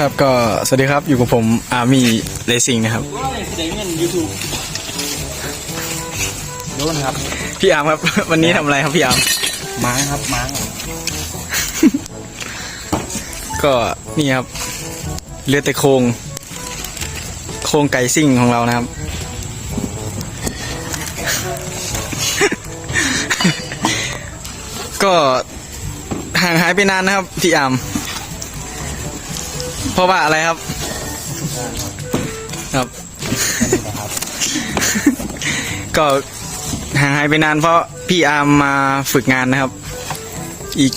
ครับก็สวัสดีครับอยู่กับผมอาร์มี่เลซิ่งนะครับว่าอะไรแสดงเงินยูทูบโดนครับ พี่อาร์มครับ วันนี้ทำอะไรครับพี่อาร์มม้าครับม้าก็นี่ครับเลือดแต่โครงโครงไก่ซิ่งของเรานะครับ ก็ห่างหายไปนานนะครับพี่อาร์ม เพราะว่าอะไรครับ ครับ ก็ห่างหายไปนานเพราะพี่อาร์มมาฝึกงานนะครับ อีก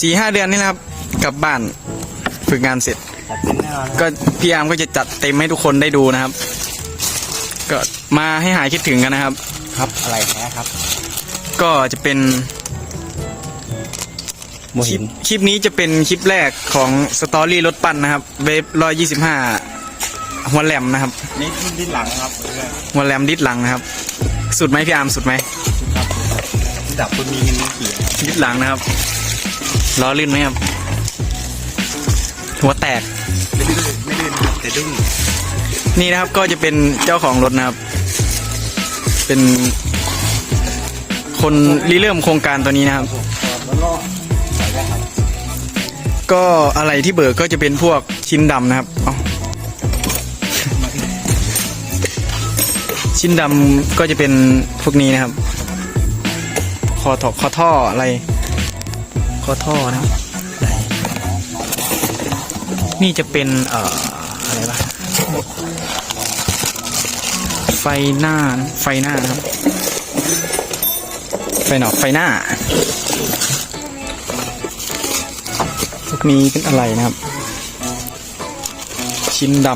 สี่ห้าเดือนนี่นะครับ กลับบ้านฝึกงานเสร็จตัดสินแน่นอนก็พี่อาร์มก็จะจัดเต็มให้ทุกคนได้ดูนะครับ ก็มาให้หายคิดถึงกันนะครับ ครับอะไรแท้ครับ ก็จะเป็น โมคลิหิปนคลิปนี้จะเป็นคลิปแรกของสตอรี่รถปั้นนะครับเวฟร้อยยี่สิบห้าหัวแหลมนะครับนี่ดิ้นหลังครับหัวแหลมดิดหลังนะครับ สุดไหมพี่อาร์มสุดไหมครับดับคุณมีเงินขี่ครับดิดหลังนะครับล้อลื่นไหมครับ หัวแตก ไม่ดื้อไม่ดื้อนะครับแต่ดื้อนี่นะครับก็จะเป็นเจ้าของรถนะครับ เป็น คนริเริ่มโครงการตัวนี้นะครับ ก็อะไรที่เบิกก็จะเป็นพวกชิ้นดำนะครับชิ้นดำก็จะเป็นพวกนี้นะครับ คอถอกคอท่ออะไร คอท่อนะนี่จะเป็นเอ่ออะไรวะไฟหน้า ไฟหน้านะครับ ไฟหนอไฟหน้า พวกนี้เป็นอะไรนะครับ ชิ้นด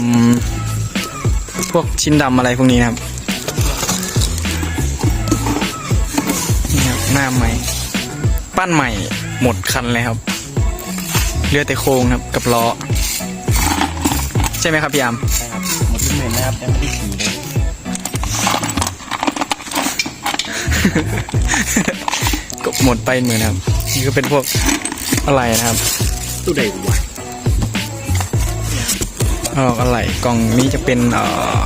ำพวกชิ้นดำอะไรพวกนี้นะครับนี่ครับหน้าใหม่ ปั้นใหม่หมดคันเลยครับเหลือแต่โครงครับกับล้อใช่ไหมครับพี่อามใช่ครับหมดทุกเงินนะครับยังไม่ได้ขี่เลยก็หมดไปเหมือนครับนี่ก็เป็นพวกอะไรนะครับ ตู้ใดวะอ๋ออะไรกล่องนี้จะเป็นเอ่อ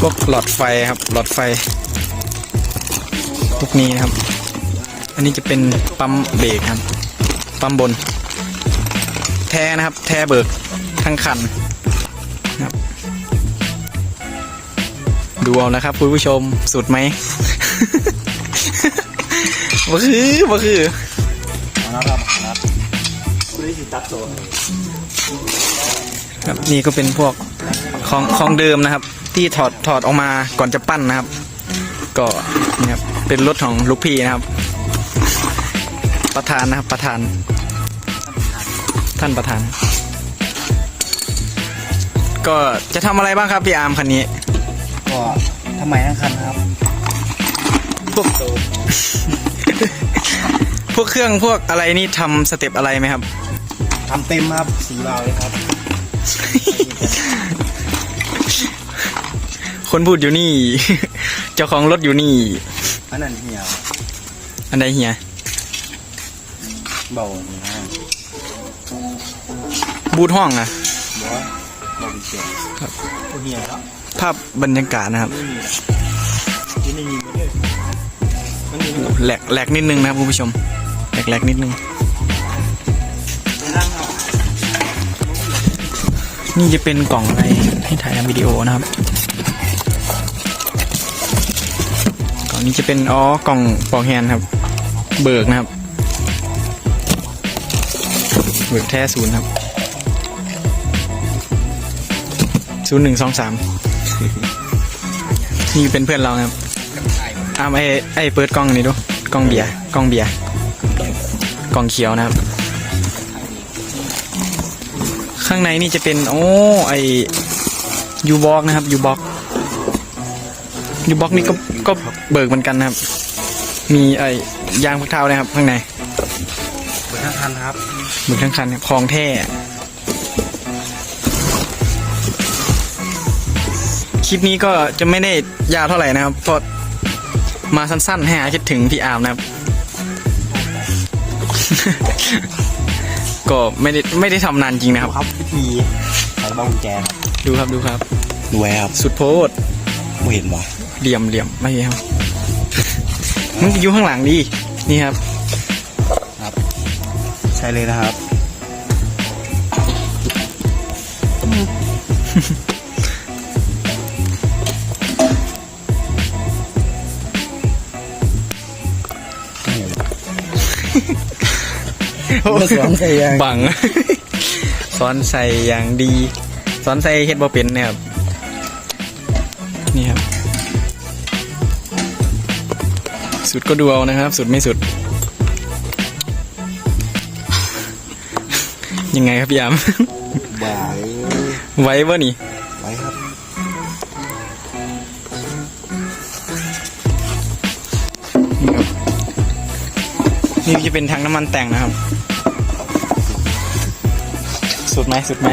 พวกหลอดไฟครับหลอดไฟพวกนี้นะครับ อันนี้จะเป็นปั๊มเบรกครับ ปั๊มบน แท้นะครับ แท้เบิกทั้งคันนะครับ ดูเอานะครับคุณผู้ชมสุดไหมบ่คือบ่คือเอาละครับเอาละ ครับนี่ก็เป็นพวกของของเดิมนะครับ ที่ถอดถอดออกมาก่อนจะปั้นนะครับ ก็นี่ครับเป็นรถของลูกพี่นะครับ ประธานนะครับประธาน ท่านประธาน ก็จะทำอะไรบ้างครับพี่อาร์มคันนี้ ก็ทำไมทั้งคันครับ พวกพวกเครื่องพวกอะไรนี่ทำสเต็ปอะไรไหมครับ ทำเต็มครับสีบาวเลยครับ คนพูดอยู่นี่ เจ้าของรถอยู่นี่ อันนั้นเหี่ยวอันใดเฮียเบานี่นะบูทห้องอะบอกว่าเบาเสียงครับโอ้เหี่ยวครับภาพบรรยากาศนะครับที่นี่มีไม่ได้มันมีแหลกแหลกนิดนึงนะครับคุณผู้ชมแหลกแหลกนิดนึง นี่จะเป็นกล่องไรให้ถ่ายทำวิดีโอนะครับ กล่องนี้จะเป็นอ๋อกล่องปอกแฮนครับ เบิกนะครับ เบิกแท้ศูนย์ครับศูนย์หนึ่งสองสามนี่เป็นเพื่อนเราครับอ้าไอ้ไอ้เปิดกล้องนี่ดูกล้องเบียร์กล้องเบียร์กล่องเขียวนะครับ ข้างในนี่จะเป็นโอ้ไอยูบ็อกนะครับยูบ็อกยูบ็อกนี่ก็ก็เบิกเหมือนกันนะครับ มีไอยางพักเท้านะครับข้างในเปิดทั้งคันครับเบิกทั้งคันครับของแท้คลิปนี้ก็จะไม่ได้ยาวเท่าไหร่นะครับเพราะมาสั้นๆให้หายคิดถึงพี่อาร์มนะครับ ก็ไม่ได้ไม่ได้ทำนานจริงนะครับ ครับวิธีใส่บ้ากุญแจครับดูครับดูครับ ดูแวครับสุดโพดไม่เห็นว่ะเหลี่ยมเหลี่ยมไม่ครับมึงอยู่ข้างหลังดินี่ครับ ใช่เลยนะครับ ไม่สอนใส่ยังบังซ้อนใส่อย่างดีซ้อนใส่เฮ็ดบ่เป็นเนี่ยครับ นี่ครับ สุดก็ดูเอานะครับ สุดไม่สุด ยังไงครับพี่ยามบ่ายไว้บ่นี่ นี่จะเป็นทางน้ำมันแต่งนะครับ สุดไหมสุดไหม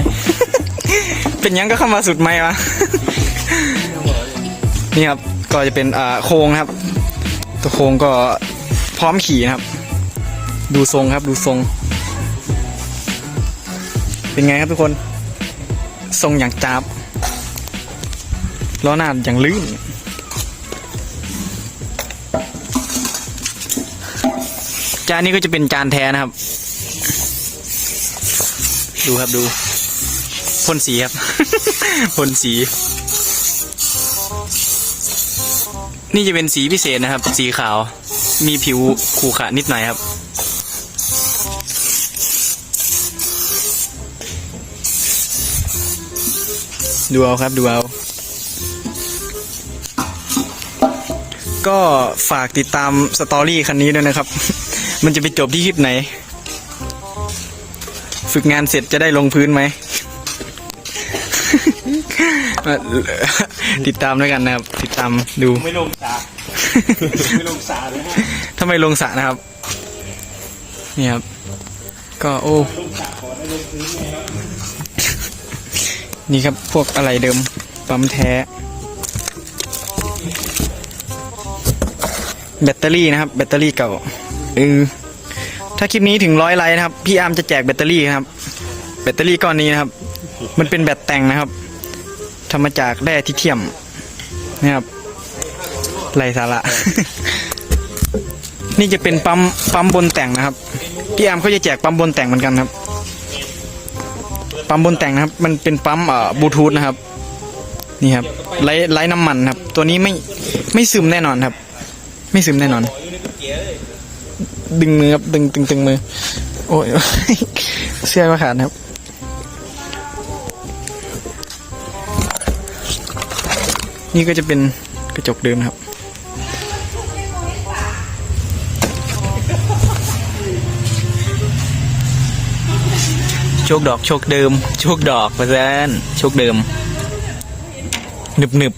เป็นยังก็เข้ามาสุดไหมวะ นี่ครับ ก็จะเป็นอ่าโครงนะครับ ตัวโครงก็พร้อมขี่นะครับ ดูทรงครับดูทรง เป็นไงครับทุกคน ทรงอย่างจับล้อหน้าอย่างลื่น จานนี้ก็จะเป็นจานแท้นะครับ ดูครับดูพ่นสีครับพ่นสี นี่จะเป็นสีพิเศษนะครับ สีขาว มีผิวขรุขระนิดหน่อยครับ ดูเอาครับดูเอาก็ฝากติดตามสตอรี่คันนี้ด้วยนะครับ มันจะไปจบที่คลิปไหน ฝึกงานเสร็จจะได้ลงพื้นไหม ติดตามด้วยกันนะครับ ติดตามดู ไม่ลงสาไม่ลงสาเลยฮะทำไมลงสระนะครับ นี่ครับ ก็โอ้ลงสาขอได้ลงพื้นไหมครับนี่ครับพวกอะไรเดิม ปั๊มแท้ แบตเตอรี่นะครับ แบตเตอรี่เก่า เออถ้าคลิปนี้ถึงร้อยไลค์นะครับ พี่อาร์มจะแจกแบตเตอรี่ครับ แบตเตอรี่ก้อนนี้นะครับ มันเป็นแบตแต่งนะครับทำมาจากแร่ทิเทียมนะครับไรสาระ นี่จะเป็นปั๊มปั๊มบนแต่งนะครับ พี่อาร์มเขาจะแจกปั๊มบนแต่งเหมือนกันครับ ปั๊มบนแต่งนะครับ มันเป็นปั๊มเอ่อบลูทูธนะครับ นี่ครับไร้ไร้น้ำมันครับ ตัวนี้ไม่ไม่ซึมแน่นอนครับ ไม่ซึมแน่นอน ดึงมือครับดึงตึงตึงมือ โอ้ยเสื้อมาขาดนครับนี่ก็จะเป็นกระจกเดิมครับ โชคดอกโชคเดิม โชคดอกประเซนโชคเดิมหนึบหนึบ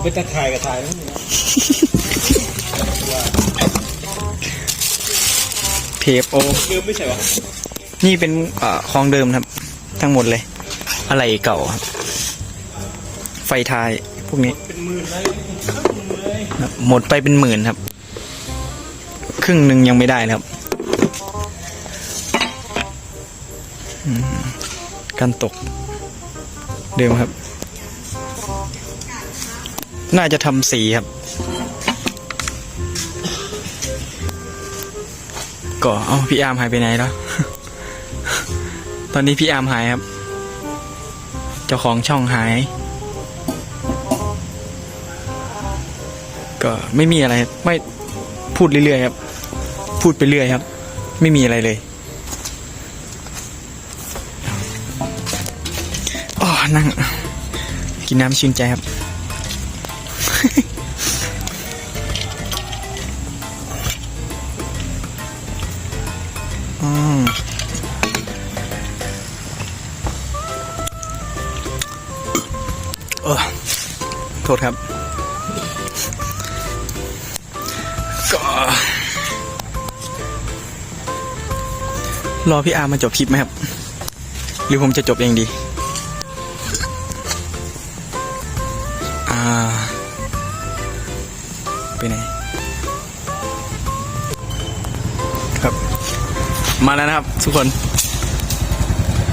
ผมไปจะถ่ายกับถ่ายมั้งเทปโอ ลืมไม่ใช่วะนี่เป็นเอ่อของเดิมครับ ทั้งหมดเลย อะไรเก่าครับ ไฟท้ายพวกนี้ เป็นหมื่นเลยครับหมดไปเป็นหมื่นครับ ครึ่งหนึ่งยังไม่ได้เลยครับอืมการตก เดิมครับ น่าจะทำสีครับ ก็เอาพี่อาร์มหายไปไหนแล้ว ตอนนี้พี่อาร์มหายครับ เจ้าของช่องหาย ก็ไม่มีอะไรไม่พูดเรื่อยๆครับ พูดไปเรื่อยครับ ไม่มีอะไรเลยอ๋อนั่งกินน้ำชื่นใจครับ อืมเออโทษครับ ก็รอพี่อาร์มมาจบคลิปไหมครับ หรือผมจะจบเองดี ไปไหนครับ มาแล้วนะครับ ทุกคน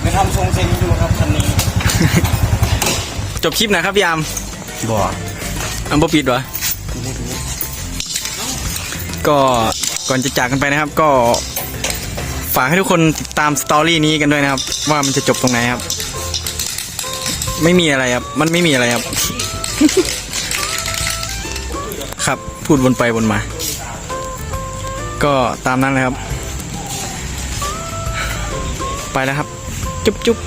ไปทำทรงเซนดูครับคันนี้ จบคลิปนะครับพี่ยามบ่อัมบปิดวะก็ก่อนจะจากกันไปนะครับ ก็ฝากให้ทุกคนติดตามสตอรี่นี้กันด้วยนะครับ ว่ามันจะจบตรงไหนครับ ไม่มีอะไรครับ มันไม่มีอะไรครับ ครับ พูดวนไปวนมา ก็ตามนั้นเลยครับ ไปแล้วครับ จุ๊บจุ๊บ